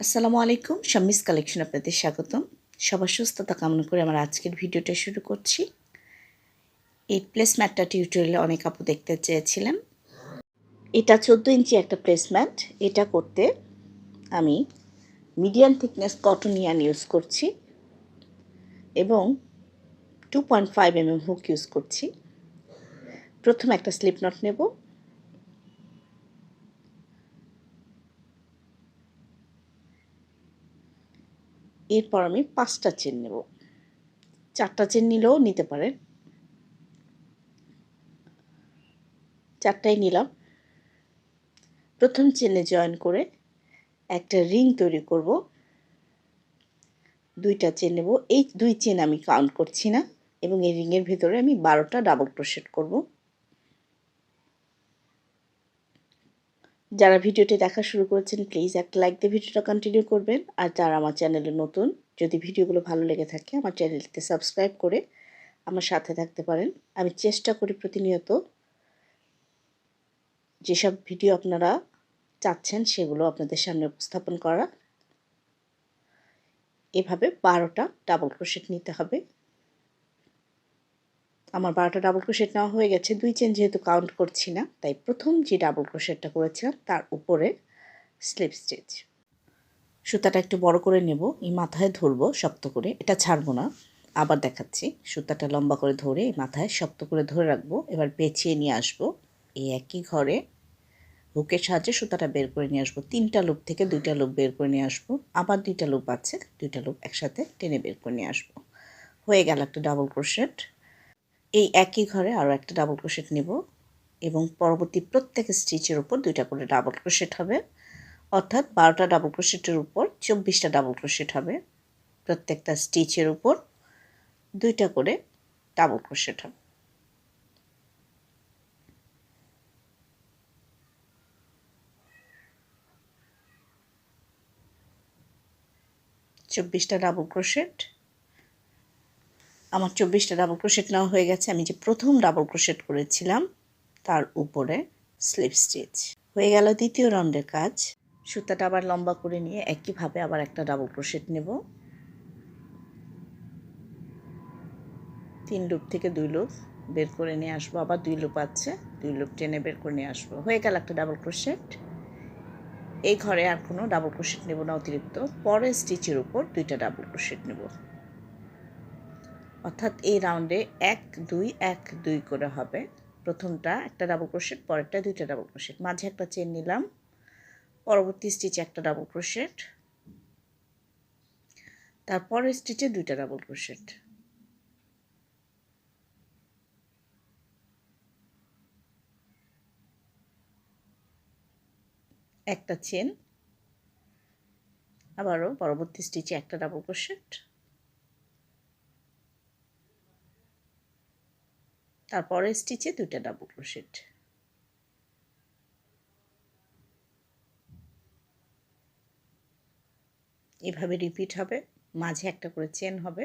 আসসালামু আলাইকুম শাম্মিস কালেকশন আপনাদের স্বাগতম। সবার সুস্থতা কামনা করে আমার আজকের ভিডিওটা শুরু করছি। এই প্লেসম্যাটটা টিউটোরিয়ালে অনেক আপু দেখতে চেয়েছিলেন। এটা চোদ্দ ইঞ্চি একটা প্লেসম্যাট এটা করতে আমি medium thickness cotton yarn use করছি এবং two point five M M hook use করছি। প্রথমে একটা স্লিপ নট নেব এরপর আমি পাঁচটা চেন নেব। চারটা চেন নিলেও নিতে পারেন। চারটাই নিলাম। প্রথম চেনে জয়েন করে একটা রিং তৈরি করব। দুইটা চেন নেব। এই দুই চেন আমি কাউন্ট করছি না এবং এই রিংয়ের ভিতরে আমি বারোটা ডাবল ক্রোশেট করব। যারা ভিডিওটি দেখা শুরু করেছেন প্লিজ একটা লাইক দিয়ে ভিডিওটা কন্টিনিউ করবেন। আর যারা আমার চ্যানেলে নতুন, যদি ভিডিওগুলো ভালো লেগে থাকে, আমার চ্যানেলটিতে সাবস্ক্রাইব করে আমার সাথে থাকতে পারেন। আমি চেষ্টা করি প্রতিনিয়ত যেসব ভিডিও আপনারা চাচ্ছেন, সেগুলো আপনাদের সামনে উপস্থাপন করা। এভাবে বারোটা ডাবল ক্রোশেট নিতে হবে। আমার বারোটা ডাবল ক্রোশেট নেওয়া হয়ে গেছে। দুই চেন যেহেতু কাউন্ট করছি না, তাই প্রথম যে ডাবল ক্রোশেটটা করেছিলাম, তার উপরে স্লিপ স্টিচ সুতাটা একটু বড় করে নেব, এই মাথায় ধরবো শক্ত করে, এটা ছাড়বো না। আবার দেখাচ্ছি, সুতাটা লম্বা করে ধরে মাথায় শক্ত করে ধরে রাখব, এবার পেঁচিয়ে নিয়ে আসব। এই একই ঘরে হুকের সাহায্যে সুতাটা বের করে নিয়ে আসব। তিনটা লুপ থেকে দুইটা লুপ বের করে নিয়ে আসব। আবার দুইটা লুপ আছে, দুইটা লুপ একসাথে টেনে বের করে নিয়ে আসব। হয়ে গেল একটা ডাবল ক্রোশেট এই একই ঘরে আরও একটা ডাবল ক্রোশেট নেব এবং পরবর্তী প্রত্যেক স্টিচের উপর দুইটা করে ডাবল ক্রোশেট হবে। অর্থাৎ বারোটা ডাবল ক্রোশেটের উপর চব্বিশটা ডাবল ক্রোশেট হবে। প্রত্যেকটা স্টিচের উপর দুইটা করে ডাবল ক্রোশেট হবে। চব্বিশটা ডাবল ক্রোশেট আমার চব্বিশটা ডাবল ক্রোশেট নেওয়া হয়ে গেছে। আমি যে প্রথম ডাবল ক্রোশেট করেছিলাম, তার উপরে স্লিপ স্টিচ হয়ে গেল দ্বিতীয় রাউন্ডের কাজ। সুতাটা আবার লম্বা করে নিয়ে একইভাবে আবার একটা ডাবল ক্রোশেট নেব। তিন লুপ থেকে দুই লুপ বের করে নিয়ে আসব। আবার দুই লুপ আছে, দুই লুপ টেনে বের করে নিয়ে আসব। হয়ে গেল একটা ডাবল ক্রোশেট এই ঘরে আর কোনো ডাবল ক্রোশেট নেব না অতিরিক্ত। পরের স্টিচের উপর দুইটা ডাবল ক্রোশেট নেব। অর্থাৎ এই রাউন্ডে এক, দুই এক, দুই করে হবে। প্রথমটা একটা ডাবল ক্রোশেট পরেরটা দুইটা ডাবল ক্রোশেট মাঝে একটা চেন নিলাম। পরবর্তী স্টিচে একটা ডাবল ক্রোশেট তারপরের স্টিচে দুইটা ডাবল ক্রোশেট একটা চেন আবারও পরবর্তী স্টিচে একটা ডাবল ক্রোশেট তারপরে স্টিচে দুইটা ডাবল ক্রোশেট এভাবে রিপিট হবে, মাঝে একটা করে চেন হবে।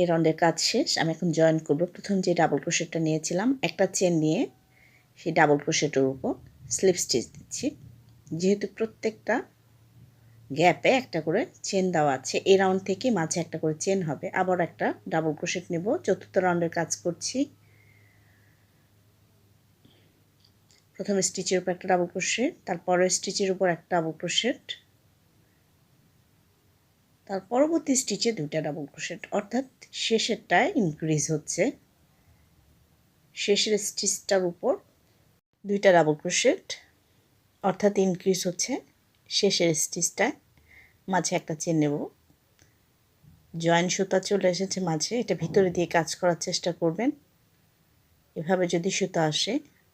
এই রাউন্ডের কাজ শেষ, আমি এখন জয়েন করব। প্রথম যে ডাবল ক্রোশেটটা নিয়েছিলাম, একটা চেন নিয়ে সেই ডাবল ক্রোশেটের উপর স্লিপ স্টিচ দিচ্ছি। যেহেতু প্রত্যেকটা গ্যাপে একটা করে চেন দেওয়া আছে। এই রাউন্ড থেকে মাঝে একটা করে চেন হবে। আবার একটা ডাবল ক্রোশেট নেব। চতুর্থ রাউন্ডের কাজ করছি। প্রথমে স্টিচের উপর একটা ডাবল ক্রোশেট তারপরের স্টিচের উপর একটা ডাবল ক্রোশেট তার পরবর্তী স্টিচে দুইটা ডাবল ক্রোশেট অর্থাৎ শেষেরটায় ইনক্রিজ হচ্ছে। শেষের স্টিচটার উপর দুইটা ডাবল ক্রোশেট অর্থাৎ ইনক্রিজ হচ্ছে শেষের স্টিচটায় মাঝে একটা চেন নেব। জয়েন্ট সুতা চলে এসেছে মাঝে, এটা ভিতরে দিয়ে কাজ করার চেষ্টা করবেন। এভাবে যদি সুতা আসে,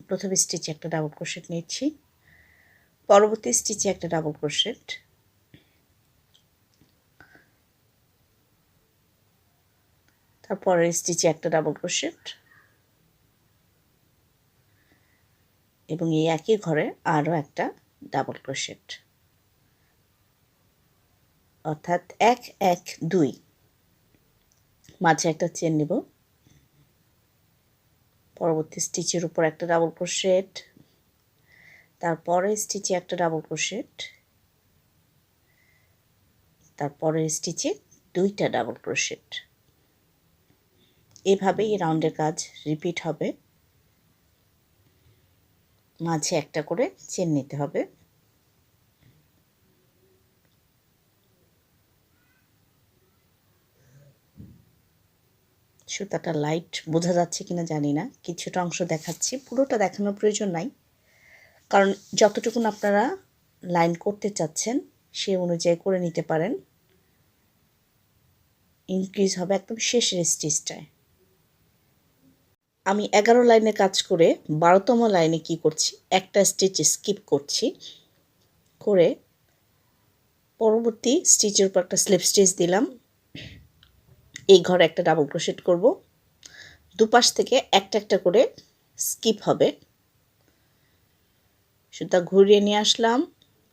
প্রথম স্টিচে একটা ডাবল ক্রোশেট নিচ্ছি। পরবর্তী স্টিচে একটা ডাবল ক্রোশেট তারপরের স্টিচে একটা ডাবল ক্রোশেট এবং এই একই ঘরে আরও একটা ডাবল ক্রোশেট অর্থাৎ এক এক, দুই। মাঝে একটা চেন নেব। পরবর্তী স্টিচের উপর একটা ডাবল ক্রোশেট তারপরে স্টিচে একটা ডাবল ক্রোশেট তারপরের স্টিচে দুইটা ডাবল ক্রোশেট এভাবেই রাউন্ডের কাজ রিপিট হবে। মাঝে একটা করে চেন নিতে হবে। সুতাটা লাইট বোঝা যাচ্ছে কিনা জানি না, কিছুটা অংশ দেখাচ্ছি। পুরোটা দেখানোর প্রয়োজন নাই। কারণ যতটুকুন আপনারা লাইন করতে চাচ্ছেন, সে অনুযায়ী করে নিতে পারেন। ইনক্রিজ হবে একদম শেষের স্টিচটায় আমি এগারো লাইনে কাজ করে বারোতম লাইনে কি করছি? একটা স্টিচ স্কিপ করছি। করে পরবর্তী স্টিচের উপর একটা স্লিপ স্টিচ দিলাম। এই ঘরে একটা ডাবল ক্রোশেট করব। দুপাশ থেকে একটা একটা করে স্কিপ হবে। সুতা ঘুরিয়ে নিয়ে আসলাম,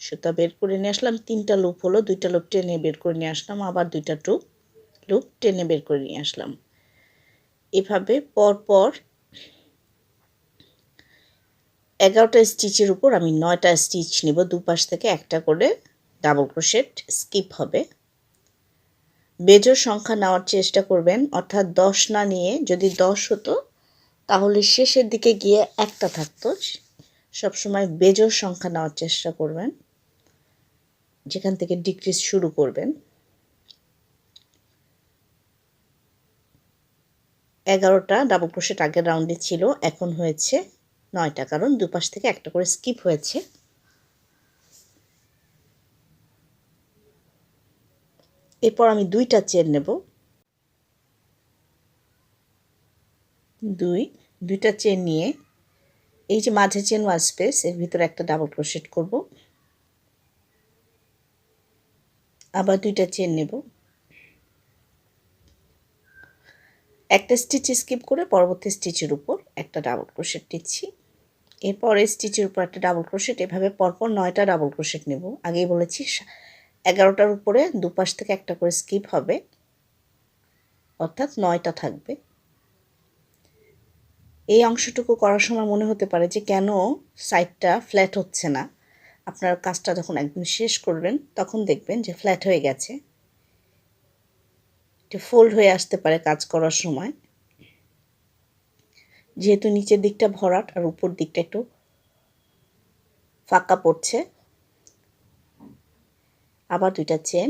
সুতা বের করে নিয়ে আসলাম, তিনটা লুপ হলো, দুইটা লুপ টেনে বের করে নিয়ে আসলাম, আবার দুইটা টুপ লুপ টেনে বের করে নিয়ে আসলাম। এভাবে পরপর এগারোটা স্টিচের উপর আমি নয়টা স্টিচ নেব, দুপাশ থেকে একটা করে ডাবল ক্রোশেট স্কিপ হবে। বেজোর সংখ্যা নেওয়ার চেষ্টা করবেন, অর্থাৎ দশ না নিয়ে যদি দশ হতো, তাহলে শেষের দিকে গিয়ে একটা থাকতো। সবসময় বেজোর সংখ্যা নেওয়ার চেষ্টা করবেন, যেখান থেকে ডিক্রিজ শুরু করবেন। এগারোটা ডাবল ক্রোশেট আগের রাউন্ডে ছিল, এখন হয়েছে নয়টা, কারণ দুপাশ থেকে একটা করে স্কিপ হয়েছে। এরপর আমি দুইটা চেন নেব। দুই, দুইটা চেন নিয়ে এই যে মাঝে চেন ওয়ান স্পেস এর ভিতরে একটা ডাবল ক্রোশেট করব। আবার দুইটা চেন নেব। একটা স্টিচ স্কিপ করে পরবর্তী স্টিচের উপর একটা ডাবল ক্রোশেট দিচ্ছি। এরপর স্টিচের উপর একটা ডাবল ক্রোশেট এভাবে পরপর নয়টা ডাবল ক্রোশেট নেব। আগেই বলেছি এগারোটার উপরে দুপাশ থেকে একটা করে স্কিপ হবে। অর্থাৎ নয়টা থাকবে। এই অংশটুকু করার সময় মনে হতে পারে যে কেন সাইডটা ফ্ল্যাট হচ্ছে না। আপনার কাজটা যখন একদম শেষ করবেন, তখন দেখবেন যে ফ্ল্যাট হয়ে গেছে। একটু ফোল্ড হয়ে আসতে পারে কাজ করার সময়। যেহেতু নিচের দিকটা ভরাট আর উপর দিকটা একটু ফাঁকা পড়ছে আবার দুইটা চেন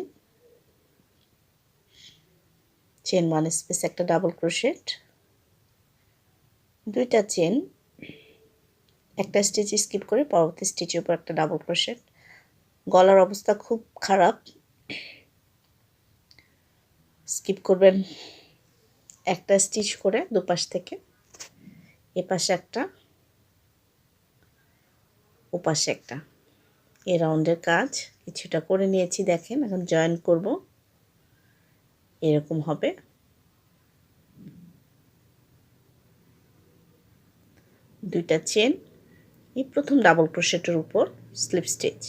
চেন ওয়ান স্পেস একটা ডাবল ক্রোশেট দুইটা চেন একটা স্টিচ স্কিপ করে পরবর্তী স্টিচের উপর একটা ডাবল ক্রোশেট গলার অবস্থা খুব খারাপ। স্কিপ করবেন একটা স্টিচ করে দুপাশ থেকে, এপাশে একটা, ওপাশে একটা। এ রাউন্ডের কাজ। কিছুটা করে নিয়েছি, দেখেন, এখন জয়েন করব। এরকম হবে। দুইটা চেন এই প্রথম ডাবল ক্রোশেটের উপর স্লিপ স্টিচ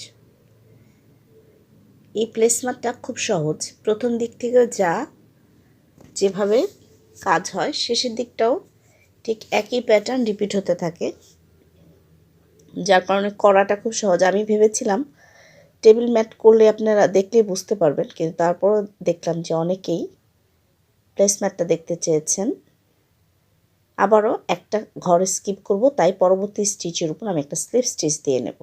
এই প্লেসমারটা খুব সহজ। প্রথম দিক থেকে যা যেভাবে কাজ হয়, শেষের দিকটাও ঠিক একই প্যাটার্ন রিপিট হতে থাকে। যার কারণে করাটা খুব সহজ। আমি ভেবেছিলাম টেবিল ম্যাট করলে আপনারা দেখলেই বুঝতে পারবেন, কিন্তু তারপরও দেখলাম যে অনেকেই প্লেস ম্যাটটা দেখতে চেয়েছেন। আবারও একটা ঘরে স্কিপ করব, তাই পরবর্তী স্টিচের উপর আমি একটা স্লিপ স্টিচ দিয়ে নেব।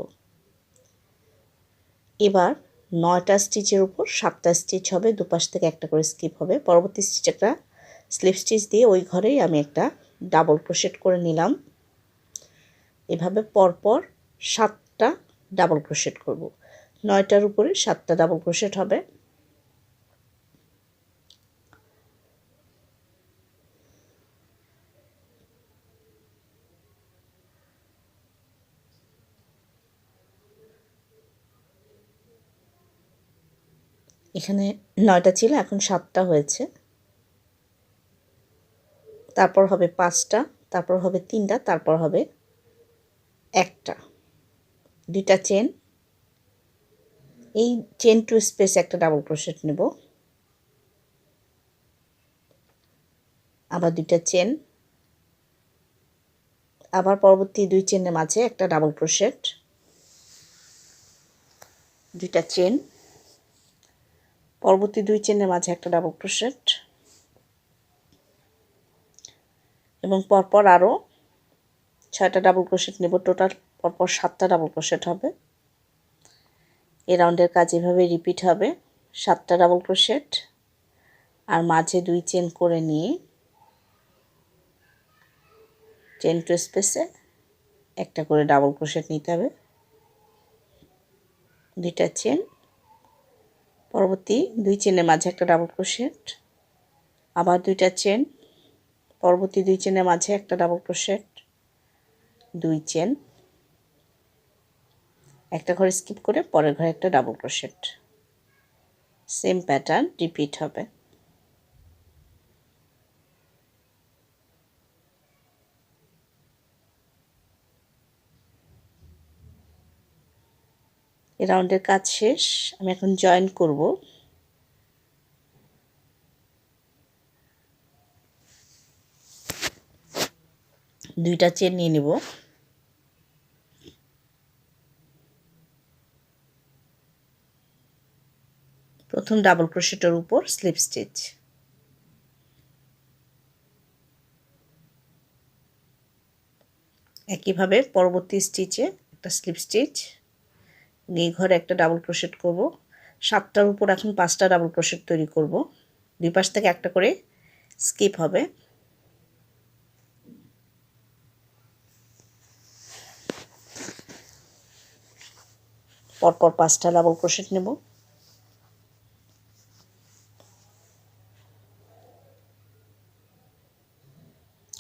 এবার নয়টা স্টিচের উপর সাতটা স্টিচ হবে, দুপাশ থেকে একটা করে স্কিপ হবে। পরবর্তী স্টিচ একটা স্লিপ স্টিচ দিয়ে ওই ঘরেই আমি একটা ডাবল ক্রোশেট করে নিলাম। এভাবে পরপর সাতটা ডাবল ক্রোশেট করব। নয়টার উপরে সাতটা ডাবল ক্রোশেট হবে। এখানে নয়টা ছিল, এখন সাতটা হয়েছে। তারপর হবে পাঁচটা, তারপর হবে তিনটা, তারপর হবে একটা। দুইটা চেন এই চেন টু স্পেস একটা ডাবল ক্রোশেট নেব। আবার দুইটা চেন আবার পরবর্তী দুই চেনের মাঝে একটা ডাবল ক্রোশেট দুইটা চেন পরবর্তী দুই চেনের মাঝে একটা ডাবল ক্রোশেট এবং পরপর আরও ছয়টা ডাবল ক্রোশেট নেব টোটাল পরপর সাতটা ডাবল ক্রোশেট হবে। এ রাউন্ডের কাজ এভাবে রিপিট হবে, সাতটা ডাবল ক্রোশেট আর মাঝে দুই চেন করে নিয়ে চেন টু স্পেসে একটা করে ডাবল ক্রোশেট নিতে হবে। দুইটা চেন পরবর্তী দুই চেনের মাঝে একটা ডাবল ক্রোশেট আবার দুইটা চেন পরবর্তী দুই চেনের মাঝে একটা ডাবল ক্রোশেট দুই চেন। একটা ঘরে স্কিপ করে পরের ঘরে একটা double crochet same pattern repeat হবে। এ রাউন্ডের কাজ শেষ। আমি এখন জয়েন করব। দুইটা চেন নিয়ে নেব। প্রথম ডাবল ক্রোশেটের উপর স্লিপ স্টিচ একইভাবে পরবর্তী স্টিচে একটা স্লিপ স্টিচ এই ঘরে একটা ডাবল ক্রোশেট করব। সাতটার উপর এখন পাঁচটা ডাবল ক্রোশেট তৈরি করব। দুই পাশ থেকে একটা করে স্কিপ হবে। পরপর পাঁচটা ডাবল ক্রোশেট নেব।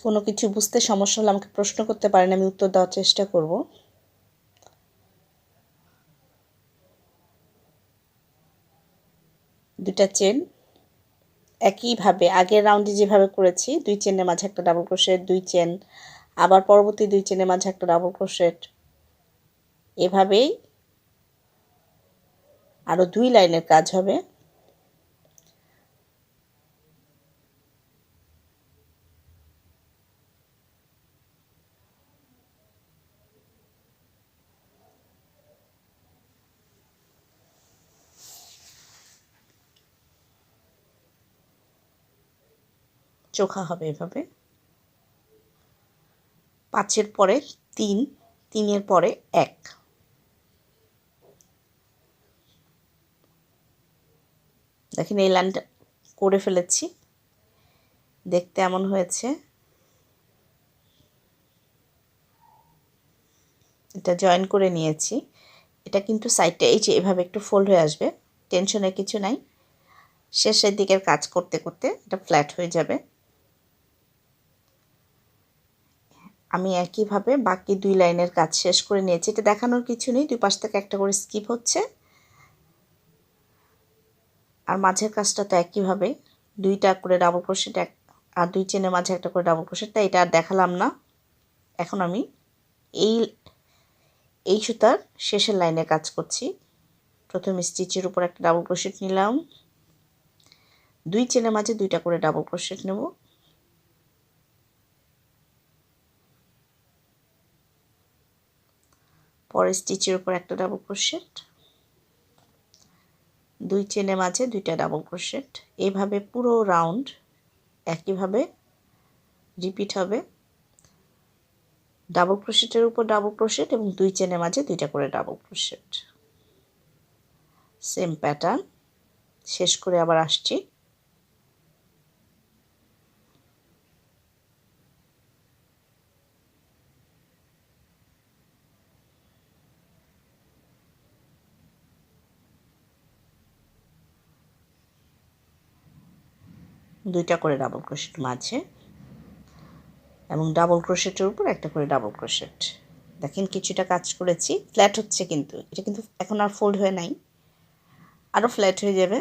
কোনো কিছু বুঝতে সমস্যা হলে আমাকে প্রশ্ন করতে পারেন, আমি উত্তর দেওয়ার চেষ্টা করব। দুটা চেন একইভাবে আগের রাউন্ডে যেভাবে করেছি, দুই চেনের মাঝে একটা ডাবল ক্রোশেট দুই চেন আবার পরবর্তী দুই চেনের মাঝে একটা ডাবল ক্রোশেট এভাবেই আরও দুই লাইনের কাজ হবে। চোখা হবে এভাবে। পাঁচের পরে তিন তিনের পরে এক। দেখেন এই লাইনটা করে ফেলেছি। দেখতে এমন হয়েছে। এটা জয়েন করে নিয়েছি। এটা কিন্তু সাইডটা এই যে এভাবে একটু ফোল্ড হয়ে আসবে। টেনশনের কিছু নাই। শেষের দিকের কাজ করতে করতে এটা ফ্ল্যাট হয়ে যাবে। আমি একইভাবে বাকি দুই লাইনের কাজ শেষ করে নিয়েছি। এটা দেখানোর কিছু নেই। দুই পাশ থেকে একটা করে স্কিপ হচ্ছে। আর মাঝের কাজটা তো একইভাবে। দুইটা করে ডাবল ক্রোশেট এক, আর দুই চেনের মাঝে একটা করে ডাবল ক্রোশেট তাই এটা আর দেখালাম না। এখন আমি এই এই সুতার শেষের লাইনে কাজ করছি। প্রথম স্টিচের উপর একটা ডাবল ক্রোশেট নিলাম। দুই চেনের মাঝে দুইটা করে ডাবল ক্রোশেট নেব। পরের স্টিচের উপর একটা ডাবল ক্রোশেট দুই চেনে মাঝে দুইটা ডাবল ক্রোশেট এইভাবে পুরো রাউন্ড একইভাবে রিপিট হবে। ডাবল ক্রোশেটের উপর ডাবল ক্রোশেট এবং দুই চেনে মাঝে দুইটা করে ডাবল ক্রোশেট সেম প্যাটার্ন শেষ করে আবার আসছি। দুইটা করে ডাবল ক্রোশেট মাঝে এবং ডাবল ক্রোশেটের উপর একটা করে ডাবল ক্রোশেট দেখেন কিছুটা কাজ করেছি ফ্ল্যাট হচ্ছে কিন্তু। এটা কিন্তু এখন আর ফোল্ড হয়ে নাই আরও ফ্ল্যাট হয়ে যাবে।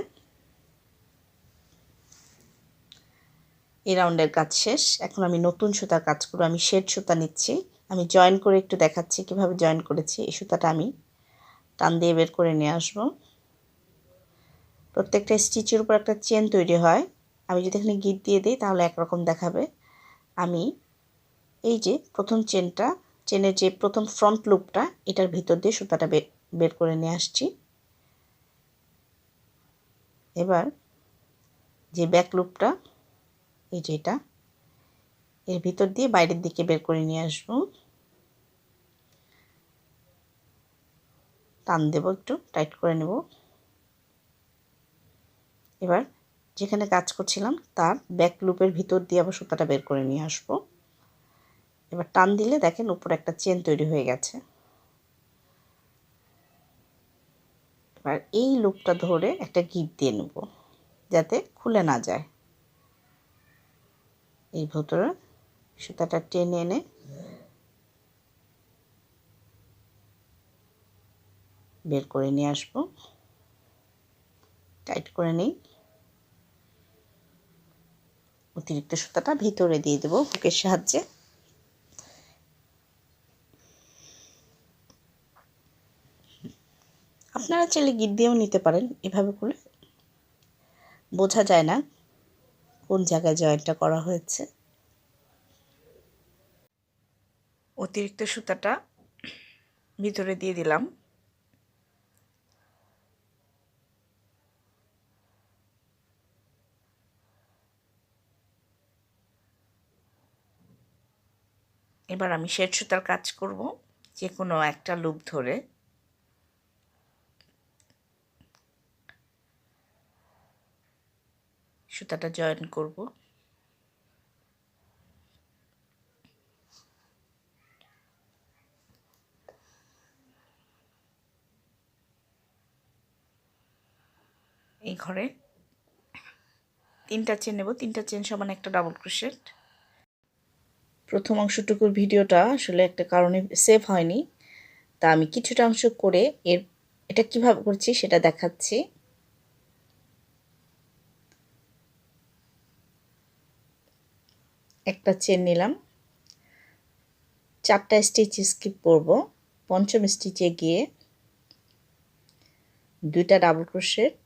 এই রাউন্ডের কাজ শেষ। এখন আমি নতুন সুতার কাজ করব। আমি শেড সুতা নিচ্ছি। আমি জয়েন করে একটু দেখাচ্ছি কীভাবে জয়েন করেছি। এই সুতাটা আমি টান দিয়ে বের করে নিয়ে আসব। প্রত্যেকটা স্টিচের উপর একটা চেন তৈরি হয়। আমি যদি এখানে গিট দিয়ে দিই, তাহলে একরকম দেখাবে। আমি এই যে প্রথম চেনটা, চেনের যে প্রথম ফ্রন্ট লুপটা এটার ভিতর দিয়ে সুতাটা বের করে নিয়ে আসছি। এবার যে ব্যাক লুপটা এই যে এটা, এর ভিতর দিয়ে বাইরের দিকে বের করে নিয়ে আসব। টান দেব একটু টাইট করে নেব। এবার যেখানে কাজ করছিলাম, তার ব্যাক লুপের ভিতর দিয়ে আবার সুতাটা বের করে নিয়ে আসব। এবার টান দিলে দেখেন উপরে একটা চেন তৈরি হয়ে গেছে। এবার এই লুপটা ধরে একটা গিট দিয়ে নেব, যাতে খুলে না যায়। এই ভেতরে সুতাটা টেনে এনে বের করে নিয়ে আসব। টাইট করে নিই। অতিরিক্ত সুতাটা ভিতরে দিয়ে দেবো হুকের সাহায্যে। আপনারা চাইলে গিট দিয়েও নিতে পারেন এভাবে করে। বোঝা যায় না কোন জায়গায় জয়েন্টটা করা হয়েছে। অতিরিক্ত সুতাটা ভিতরে দিয়ে দিলাম। এবার আমি শেড সুতার কাজ করব, যে কোনো একটা লুপ ধরে। সুতাটা জয়েন করব। এই ঘরে তিনটা চেন নেব, তিনটা চেন সমান একটা ডাবল ক্রোশেট প্রথম অংশটুকুর ভিডিওটা আসলে একটা কারণে সেভ হয়নি। তা আমি কিছুটা অংশ করে এর, এটা কীভাবে করছি সেটা দেখাচ্ছি। একটা চেন নিলাম। চারটা স্টিচ স্কিপ করব। পঞ্চম স্টিচে গিয়ে দুইটা ডাবল ক্রোশেট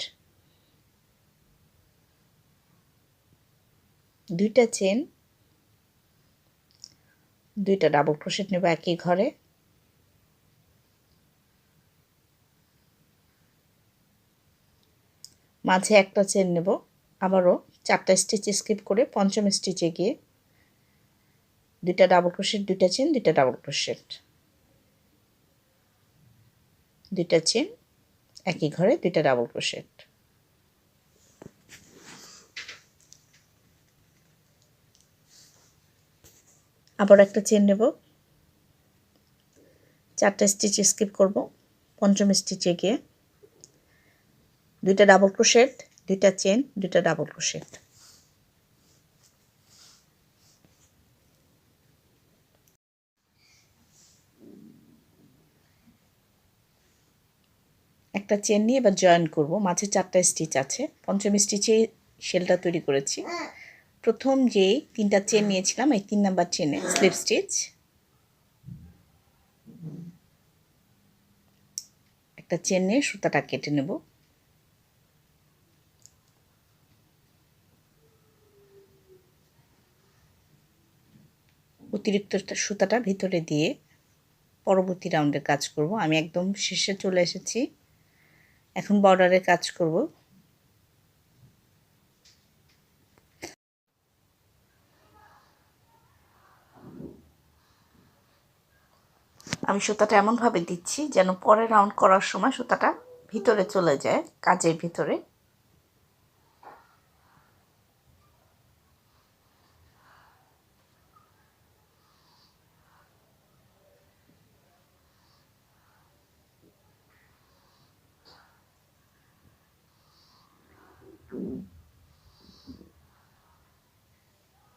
দুইটা চেন দুইটা ডাবল ক্রোশেট নেব একই ঘরে। মাঝে একটা চেন নেব, আবারও চারটা স্টিচ স্কিপ করে পঞ্চম স্টিচে গিয়ে দুইটা ডাবল ক্রোশেট দুইটা চেন দুইটা ডাবল ক্রোশেট দুইটা চেন একই ঘরে দুইটা ডাবল ক্রোশেট আবার একটা চেন নেব। চারটা স্টিচ স্কিপ করব, পঞ্চম স্টিচে গিয়ে। দুইটা ডাবল ক্রোশেট দুইটা চেন দুইটা ডাবল ক্রোশেট একটা চেন নিয়ে এবার জয়েন করব, মাঝে চারটা স্টিচ আছে। পঞ্চম স্টিচে শেলটা তৈরি করেছি। প্রথম যে তিনটা চেন নিয়েছিলাম, এই তিন নাম্বার চেনে স্লিপ স্টিচ একটা চেন নিয়ে সুতাটা কেটে নেব। অতিরিক্ত সুতাটা ভিতরে দিয়ে পরবর্তী রাউন্ডের কাজ করব। আমি একদম শেষে চলে এসেছি। এখন বর্ডারের কাজ করব। আমি সুতাটা এমনভাবে দিচ্ছি যেন পরে রাউন্ড করার সময় সুতাটা ভিতরে চলে যায়, কাজের ভিতরে।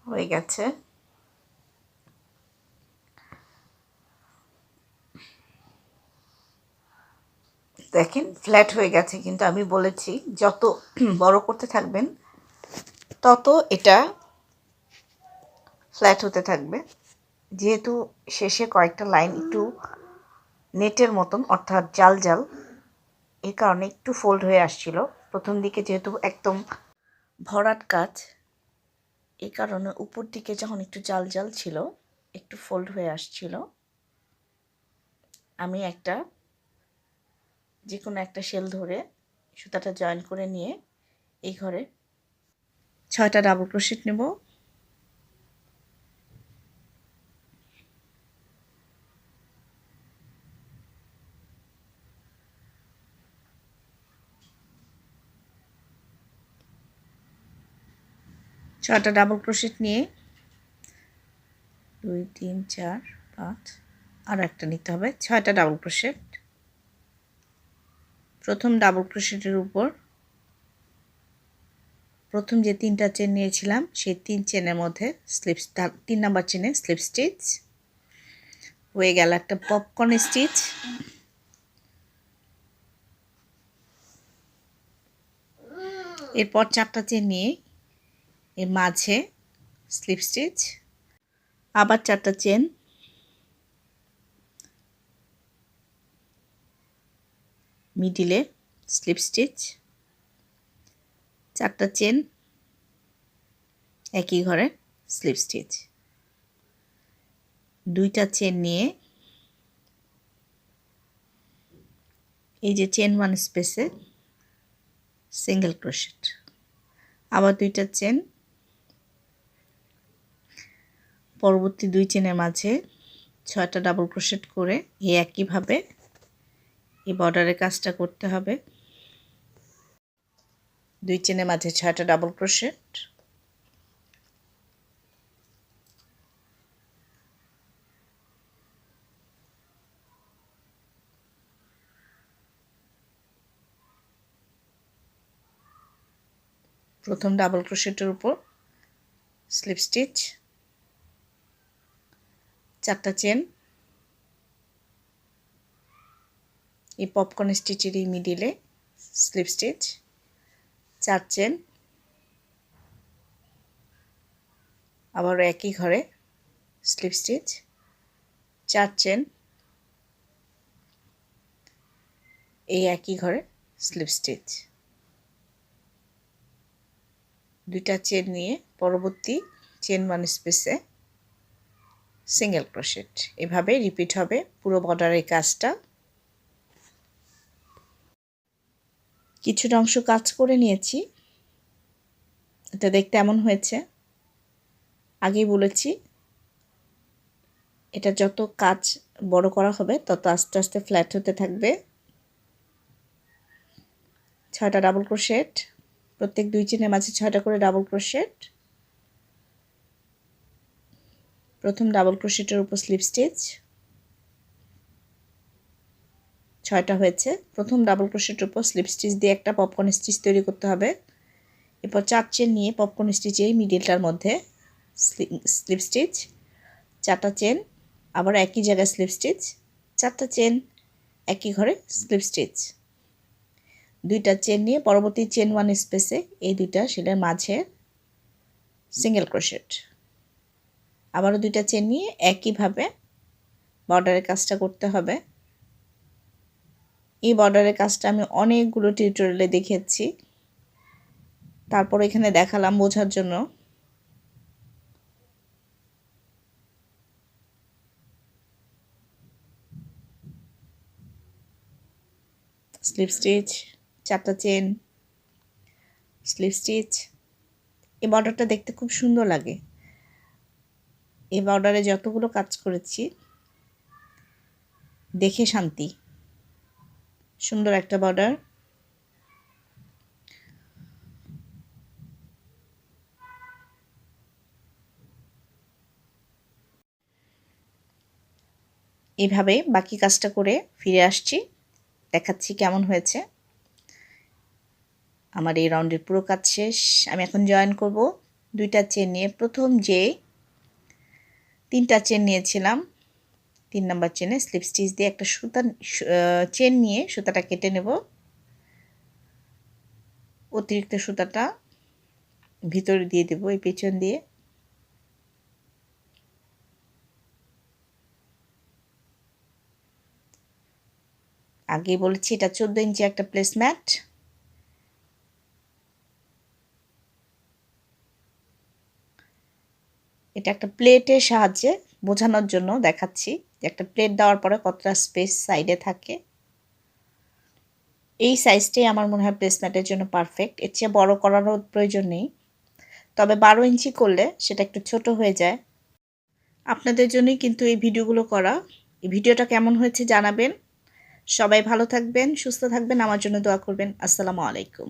হয়ে গেছে। দেখেন ফ্ল্যাট হয়ে গেছে, কিন্তু আমি বলেছি যত বড় করতে থাকবেন, তত এটা ফ্ল্যাট হতে থাকবে। যেহেতু শেষে কয়েকটা লাইন একটু নেটের মতন, অর্থাৎ জাল জাল এই কারণে একটু ফোল্ড হয়ে আসছিল। প্রথম দিকে যেহেতু একদম ভরাট কাজ এই কারণে উপর দিকে যখন একটু জাল জাল ছিল, একটু ফোল্ড হয়ে আসছিল। আমি একটা যে কোনো একটা সেল ধরে সুতাটা জয়েন করে নিয়ে এই ঘরে ছয়টা ডাবল ক্রোশেট নেব। ছয়টা ডাবল ক্রোশেট নিয়ে দুই, তিন, চার, পাঁচ, আর একটা নিতে হবে। ছয়টা ডাবল ক্রোশেট। প্রথম ডাবল ক্রোশেটের উপর প্রথম যে তিনটা চেন নিয়েছিলাম, সেই তিন চেনের মধ্যে স্লিপ তিন নাম্বার চেনে স্লিপ স্টিচ হয়ে গেল একটা পপকর্ন স্টিচ এরপর চারটা চেন নিয়ে এর মাঝে স্লিপ স্টিচ আবার চারটা চেন মিডিলে, স্লিপ স্টিচ, চারটা চেন, একই ঘরে স্লিপ স্টিচ। দুইটা চেন নিয়ে এই যে চেন ওয়ান স্পেসে সিঙ্গেল ক্রোশেট। আবার দুইটা চেন, পরবর্তী দুই চেনের মাঝে ছয়টা ডাবল ক্রোশেট করে এই একইভাবে এই বর্ডারের কাজটা করতে হবে। দুই চেনের মাঝে ছয়টা ডাবল ক্রোশেট প্রথম ডাবল ক্রোশেটের উপর স্লিপ স্টিচ চারটা চেন এই পপকর্ন স্টিচের এই মিডিলে স্লিপ স্টিচ চার চেন আবার একই ঘরে স্লিপ স্টিচ চার চেন এই একই ঘরে স্লিপ স্টিচ দুইটা চেন নিয়ে পরবর্তী চেন ওয়ান স্পেসে সিঙ্গেল ক্রোশেট এভাবে রিপিট হবে পুরো বর্ডারের কাজটা। কিছুটা অংশ কাজ করে নিয়েছি। এটা দেখতে এমন হয়েছে। আগেই বলেছি, এটা যত কাজ বড় করা হবে, তত আস্তে আস্তে ফ্ল্যাট হতে থাকবে। ছয়টা ডাবল ক্রোশেট প্রত্যেক দুই চেনের মাঝে ছয়টা করে ডাবল ক্রোশেট প্রথম ডাবল ক্রোশেটের উপর স্লিপ স্টিচ ছয়টা হয়েছে। প্রথম ডাবল ক্রোশেটের উপর স্লিপ স্টিচ দিয়ে একটা পপকর্ন স্টিচ তৈরি করতে হবে। এরপর চার চেন নিয়ে পপকর্ন স্টিচ এই মিডিলটার মধ্যে স্লিপ স্টিচ চারটা চেন আবার একই জায়গায় স্লিপ স্টিচ চারটা চেন একই ঘরে স্লিপ স্টিচ দুইটা চেন নিয়ে পরবর্তী চেন ওয়ান স্পেসে এই দুইটা সেটার মাঝে সিঙ্গেল ক্রোশেট আবারও দুইটা চেন নিয়ে একইভাবে বর্ডারের কাজটা করতে হবে। এই বর্ডারের কাজটা আমি অনেকগুলো টিউটোরিয়ালে দেখেছি। তারপর এখানে দেখালাম বোঝার জন্য। স্লিপ স্টিচ চারটা চেন স্লিপ স্টিচ। এই বর্ডারটা দেখতে খুব সুন্দর লাগে। এই বর্ডারে যতগুলো কাজ করেছি, দেখে শান্তি। সুন্দর একটা বর্ডার এভাবে বাকি কাজটা করে ফিরে আসছি। দেখাচ্ছি কেমন হয়েছে। আমার এই রাউন্ডের পুরো কাজ শেষ। আমি এখন জয়েন করব। দুইটা চেন নিয়ে। প্রথম যে তিনটা চেন নিয়েছিলাম। তিন নাম্বার চেনে স্লিপ স্টিচ দিয়ে একটা সুতা চেন নিয়ে সুতাটা কেটে নেব। অতিরিক্ত সুতাটা ভিতরে দিয়ে দেব, এই পেছন দিয়ে। আগে বলেছি, এটা চোদ্দ ইঞ্চি একটা প্লেসম্যাট এটা একটা প্লেটের সাহায্যে বোঝানোর জন্য দেখাচ্ছি যে একটা প্লেট দেওয়ার পরে কতটা স্পেস সাইডে থাকে। এই সাইজটাই আমার মনে হয় প্লেসম্যাটের জন্য পারফেক্ট এর চেয়ে বড় করারও প্রয়োজন নেই। তবে বারো ইঞ্চি করলে সেটা একটু ছোট হয়ে যায়। আপনাদের জন্যই কিন্তু এই ভিডিওগুলো করা। এই ভিডিওটা কেমন হয়েছে জানাবেন। সবাই ভালো থাকবেন, সুস্থ থাকবেন, আমার জন্য দোয়া করবেন। আসসালামু আলাইকুম।